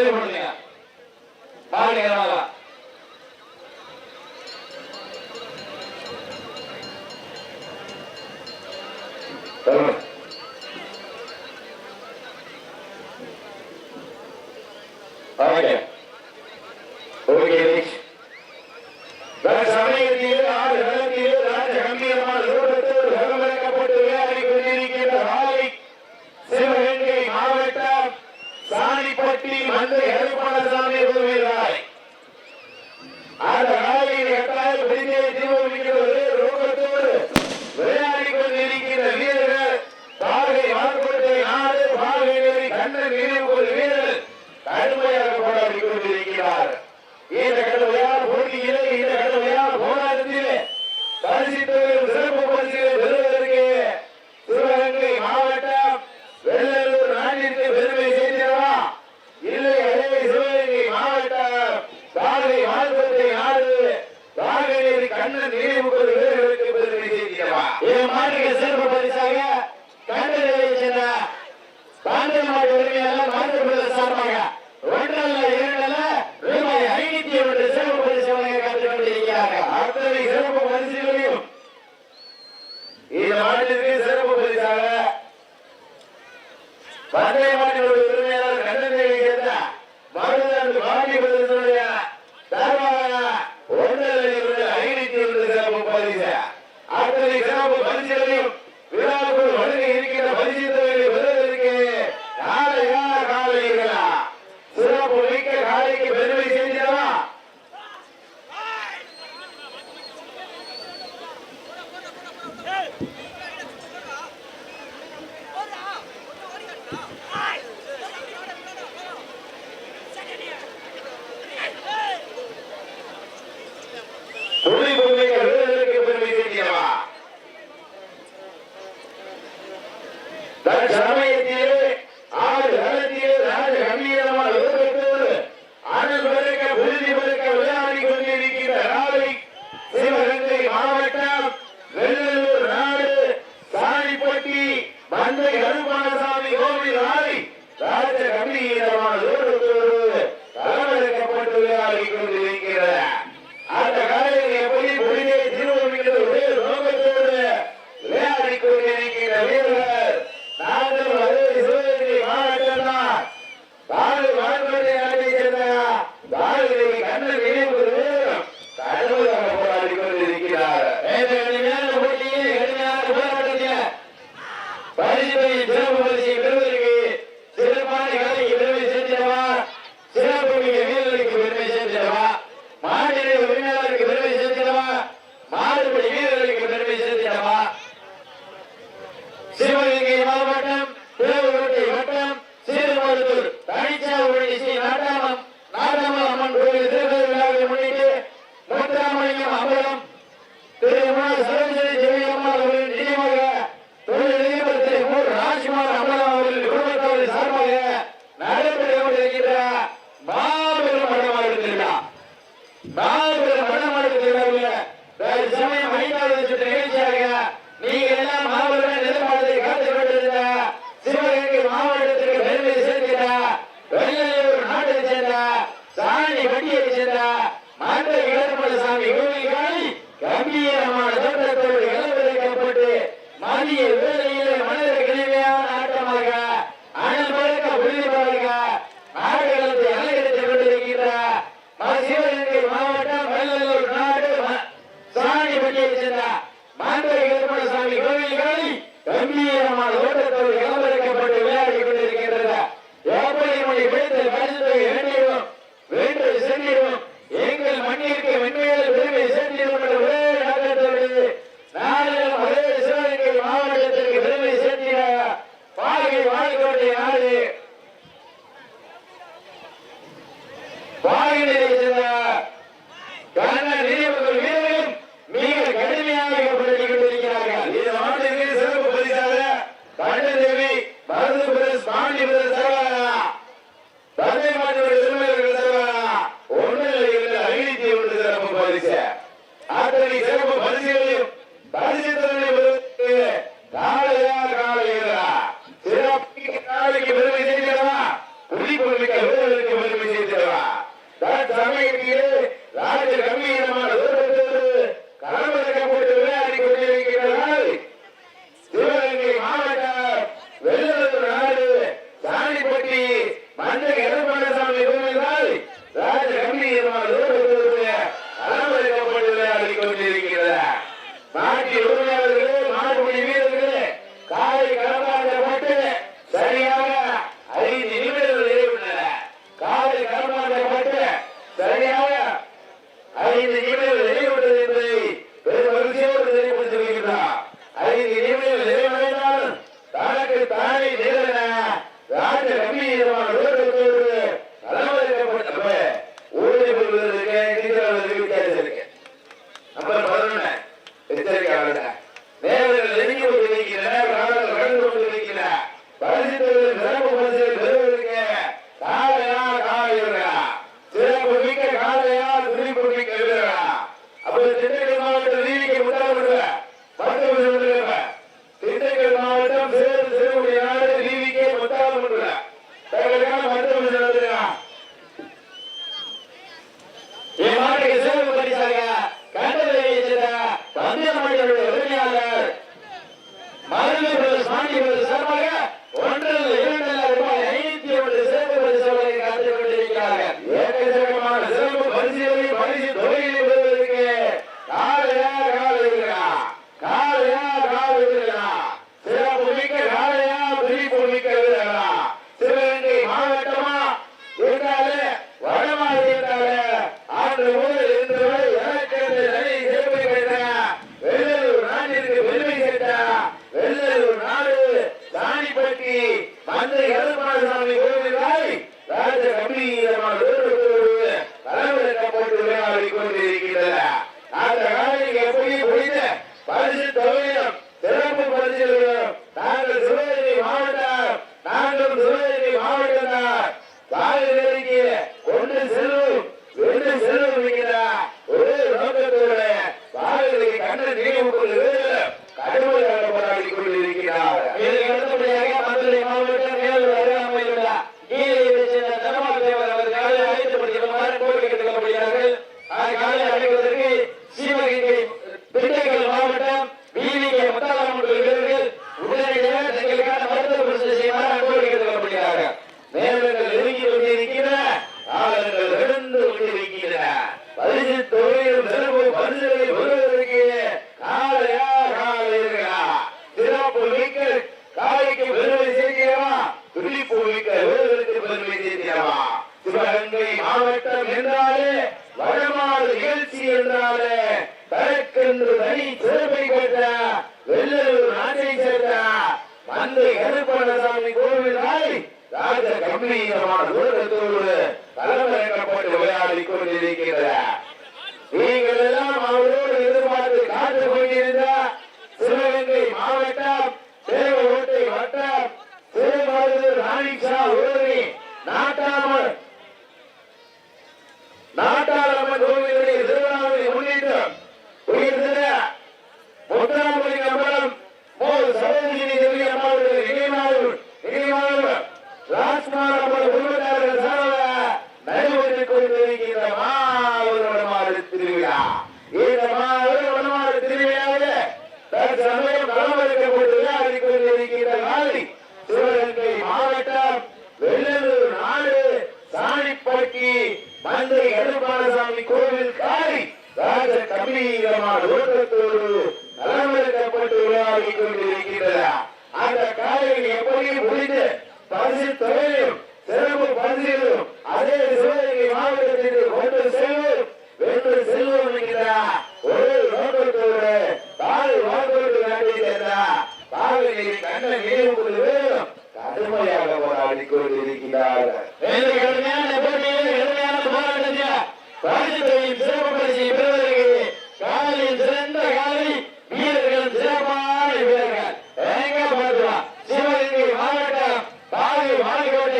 உதவி பண்ணுங்க நாளை அன்னை கருப்பணசாமி வருகிறார் அந்த ನ್ಯಾಯಕ್ಕೆ ಬೆಲೆ Bye. ಆಗ சிவகங்கை மாவட்டம் சேவகோட்டை வட்டம் திருமருதூர் ராணிஷா உதவி நாட்டாமர் நாட்டாளம்மன் கோவிலுடைய திருவிழாவை முன்னிட்டு உயர்ந்த முத்தாமொழி நம்பரம் மூன்று சரோஜினி தேவி அம்மாவுடைய நினைவாளர் நினைவாளர் ராஜ்குமார் அம்மன் குடும்பத்தாளர்கள் சார்பாக நடைபெற்றுக் கொண்டிருக்கின்ற மாவட்ட திருவிழா. இந்த மாவட்ட அளவெடுக்கப்பட்டு அதில் கொண்டிருக்கின்ற மாதிரி சிவகங்கை மாவட்டம் வெள்ளூர் நாடு சாணிப்பட்டி மந்தை கருப்பாரசாமி கோவில் காரி ராஜ கம்பீரமான ஓட்டத்தோடு நலவெடுக்கப்பட்டு உருவாகி கொண்டிருக்கின்றதா அந்த காலையில் எப்படியும் முடிந்து பரிசு தொழிலும் சிறப்பு பரிசிலும் அதே சிவகங்கை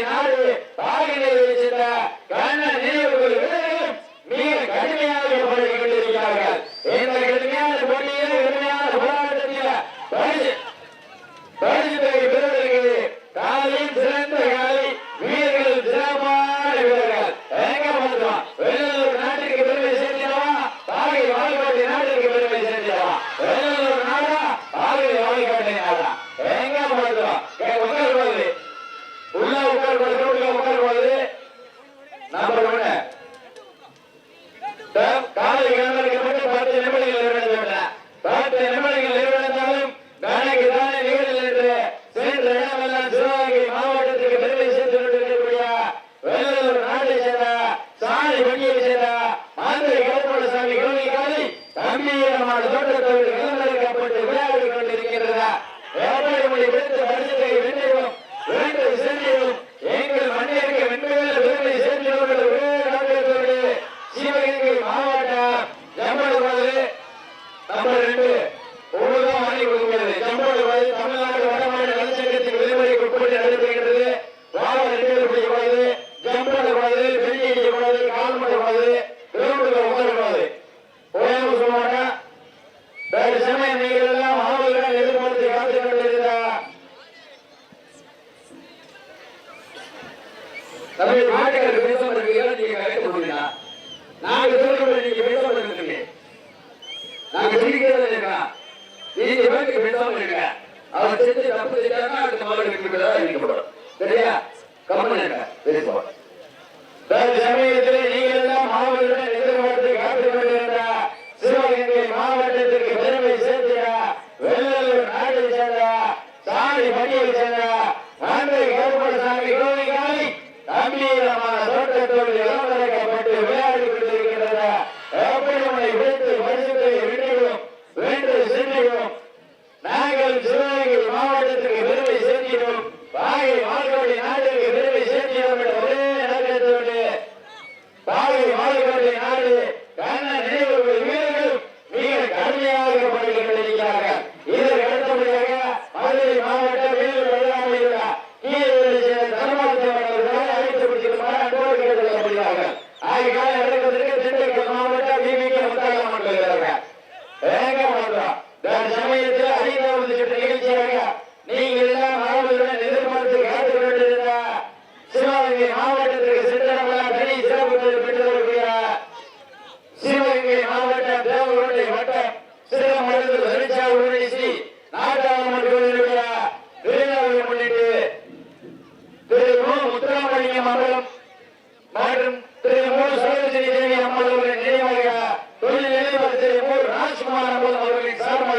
நாடு நாடு வெற்றிகரமான தோட்டத்தொழில் விளைவிக்கப்பட்டு விளையாடி கொண்டிருக்கின்றன விவசாய மொழி পেরে যাওয়া சிறப்பாக சமயத்தில் அறிந்தவர்கள் கிட்ட நிகழ்ச்சியாக நீங்கள் எல்லாம் மாணவர்களுடன் எதிர்பார்த்து காத்து கொண்டிருந்தார் சிவகங்கை மாவட்ட Bolsonaro organizar uma